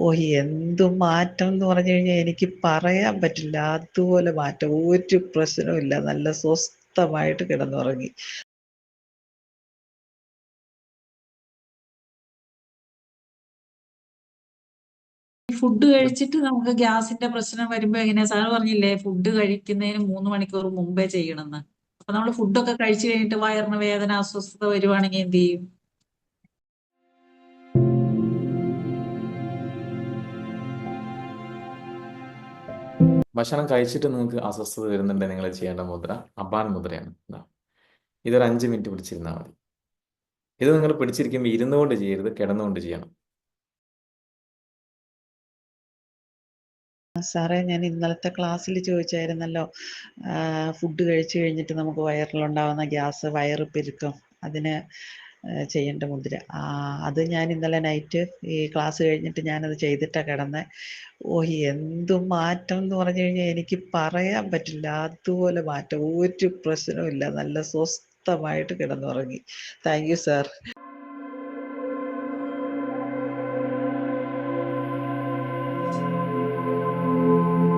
ഓ എന്തു മാറ്റം എന്ന് പറഞ്ഞു കഴിഞ്ഞാൽ എനിക്ക് പറയാൻ പറ്റില്ല. അതുപോലെ മാറ്റം. ഒരു പ്രശ്നവും ഇല്ല. നല്ല സ്വസ്ഥമായിട്ട് കിടന്നുറങ്ങി. ഫുഡ് കഴിച്ചിട്ട് നമുക്ക് ഗ്യാസിന്റെ പ്രശ്നം വരുമ്പോ എങ്ങനെയാ? സാറ് പറഞ്ഞില്ലേ ഫുഡ് കഴിക്കുന്നതിന് മൂന്ന് മണിക്കൂർ മുമ്പേ ചെയ്യണമെന്ന്. അപ്പൊ നമ്മൾ ഫുഡൊക്കെ കഴിച്ചു കഴിഞ്ഞിട്ട് വയറിന് വേദന അസ്വസ്ഥത വരുവാണെങ്കിൽ എന്ത് ചെയ്യും? ഭക്ഷണം കഴിച്ചിട്ട് നിങ്ങൾക്ക് അസ്വസ്ഥത വരുന്നുണ്ടെങ്കിൽ നിങ്ങൾ ചെയ്യേണ്ട മുദ്ര അപാൻ മുദ്രയാണ്. ഇതാ. ഇതൊരു അഞ്ച് മിനിറ്റ് പിടിച്ചിരുന്നാൽ മതി. ഇത് നിങ്ങൾ പിടിച്ചിരിക്കുമ്പോൾ ഇരുന്നുകൊണ്ട് ചെയ്യരുത് കിടന്നുകൊണ്ട് ചെയ്യണം. സാറേ ഞാൻ ഇന്നലത്തെ ക്ലാസ്സിൽ ചോദിച്ചായിരുന്നല്ലോ ഫുഡ് കഴിച്ചു കഴിഞ്ഞിട്ട് നമുക്ക് വയറിലുണ്ടാവുന്ന ഗ്യാസ് വയറ് പെരുക്കം. അതിന് ചെയ്യേണ്ട മുദ്ര അത് ഞാൻ ഇന്നലെ നൈറ്റ് ഈ ക്ലാസ് കഴിഞ്ഞിട്ട് ഞാനത് ചെയ്തിട്ടാണ് കിടന്നത് ഓ എന്തു മാറ്റം എന്ന് പറഞ്ഞു കഴിഞ്ഞാൽ എനിക്ക് പറയാൻ പറ്റില്ല. അതുപോലെ മാറ്റം. ഒരു പ്രശ്നവും ഇല്ല. നല്ല സ്വസ്ഥമായിട്ട് കിടന്നുറങ്ങി. Thank you sir